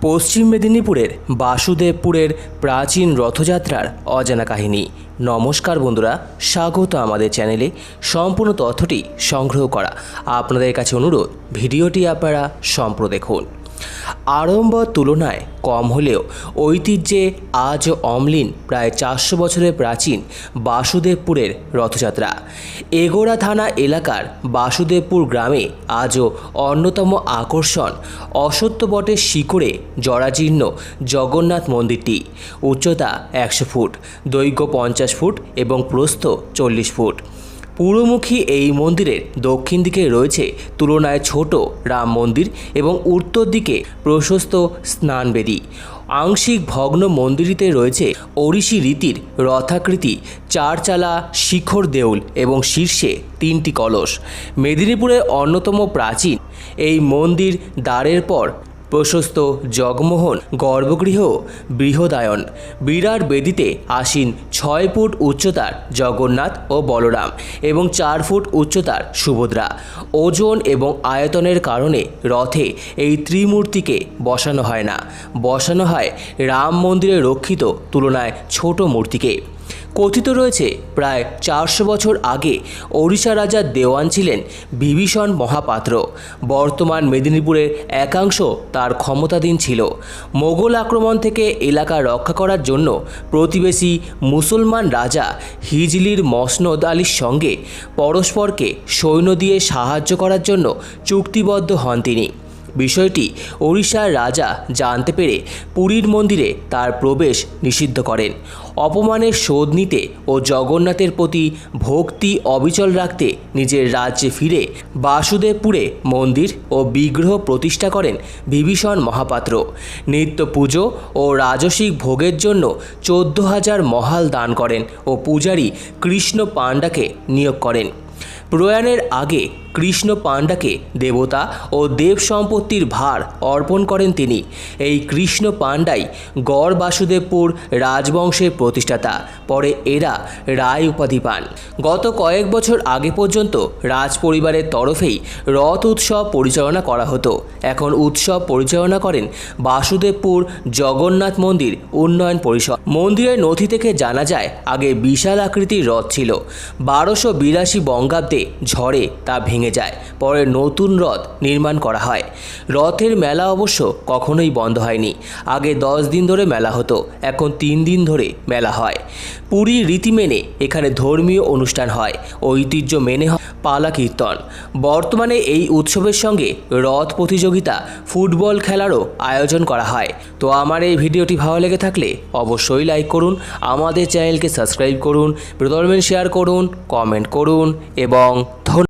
পশ্চিম মেদিনীপুরের বাসুদেবপুরের প্রাচীন রথযাত্রার অজানা কাহিনী। নমস্কার বন্ধুরা, স্বাগত আমাদের চ্যানেলে। সম্পূর্ণ তথ্যটি সংগ্রহ করা। আপনাদের কাছে অনুরোধ, ভিডিওটি আপনারা সম্প্র দেখুন। আড়ম্বর তুলনায় কম হলেও ঐতিহ্যে আজ অমলিন প্রায় চারশো বছরের প্রাচীন বাসুদেবপুরের রথযাত্রা। এগোড়া থানা এলাকার বাসুদেবপুর গ্রামে আজও অন্যতম আকর্ষণ অসত্য বটের শিকড়ে জরাজীর্ণ জগন্নাথ মন্দিরটি। উচ্চতা একশো ফুট, দৈর্ঘ্য পঞ্চাশ ফুট এবং প্রস্থ চল্লিশ ফুট। পূর্বমুখী এই মন্দিরের দক্ষিণ দিকে রয়েছে তুলনায় ছোট রাম মন্দির এবং উত্তর দিকে প্রশস্ত স্নানবেদী। আংশিক ভগ্ন মন্দিরিতে রয়েছে ওড়িশি রীতির রথাকৃতি, চারচালা শিখর দেউল এবং শীর্ষে তিনটি কলস। মেদিনীপুরের অন্যতম প্রাচীন এই মন্দির দ্বারের পর প্রশস্ত জগমোহন, গর্ভগৃহ, বৃহদায়ন। বিরাট বেদিতে আসীন ছয় ফুট উচ্চতার জগন্নাথ ও বলরাম এবং চার ফুট উচ্চতার সুভদ্রা। ওজন এবং আয়তনের কারণে রথে এই ত্রিমূর্তিকে বসানো হয় না। বসানো হয় রাম মন্দিরে রক্ষিত তুলনায় ছোট মূর্তিকে। কথিত রয়েছে, প্রায় চারশো বছর আগে ওড়িশা রাজার দেওয়ান ছিলেন বিভীষণ মহাপাত্র। বর্তমান মেদিনীপুরের একাংশ তার ক্ষমতাধীন ছিল। মোগল আক্রমণ থেকে এলাকা রক্ষা করার জন্য প্রতিবেশী মুসলমান রাজা হিজলির মসনদ আলীর সঙ্গে পরস্পরকে সৈন্য দিয়ে সাহায্য করার জন্য চুক্তিবদ্ধ হন তিনি। বিষয়টি ওড়িশার রাজা জানতে পেরে পুরীর মন্দিরে তার প্রবেশ নিষিদ্ধ করেন। অপমানের শোধ নিতে ও জগন্নাথের প্রতি ভক্তি অবিচল রাখতে নিজের রাজ্যে ফিরে বাসুদেবপুরে মন্দির ও বিগ্রহ প্রতিষ্ঠা করেন বিভীষণ মহাপাত্র। নিত্য পুজো ও রাজসিক ভোগের জন্য চোদ্দ হাজার মহাল দান করেন ও পূজারী কৃষ্ণ পাণ্ডাকে নিয়োগ করেন। প্রয়াণের আগে কৃষ্ণ পাণ্ডাকে দেবতা ও দেব সম্পত্তির ভার অর্পণ করেন তিনি। এই কৃষ্ণ পাণ্ডাই গড় বাসুদেবপুর রাজবংশের প্রতিষ্ঠাতা। পরে এরা রায় উপাধি পান। গত কয়েক বছর আগে পর্যন্ত রাজ পরিবারের তরফেই রথ উৎসব পরিচালনা করা হতো। এখন উৎসব পরিচালনা করেন বাসুদেবপুর জগন্নাথ মন্দির উন্নয়ন পরিষদ। মন্দিরের নথি থেকে জানা যায়, আগে বিশাল আকৃতির রথ ছিল। বারোশো বিরাশি বঙ্গাব্দে ঝড়ে তা ভেঙে যায়। পরে নতুন রথ নির্মাণ করা হয়। রথের মেলা অবশ্য কখনোই বন্ধ হয়নি। আগে দশ দিন ধরে মেলা হতো, এখন তিন দিন ধরে মেলা হয়। পুরীর রীতি মেনে এখানে ধর্মীয় অনুষ্ঠান হয়, ঐতিহ্য মেনে পালা কীর্তন। বর্তমানে এই উৎসবের সঙ্গে রথ প্রতিযোগিতা, ফুটবল খেলারও আয়োজন করা হয়। তো আমার এই ভিডিওটি ভালো লেগে থাকলে অবশ্যই লাইক করুন, আমাদের চ্যানেলকে সাবস্ক্রাইব করুন প্রদর্মেন শেয়ার করুন, কমেন্ট করুন এবং ধন্যবাদ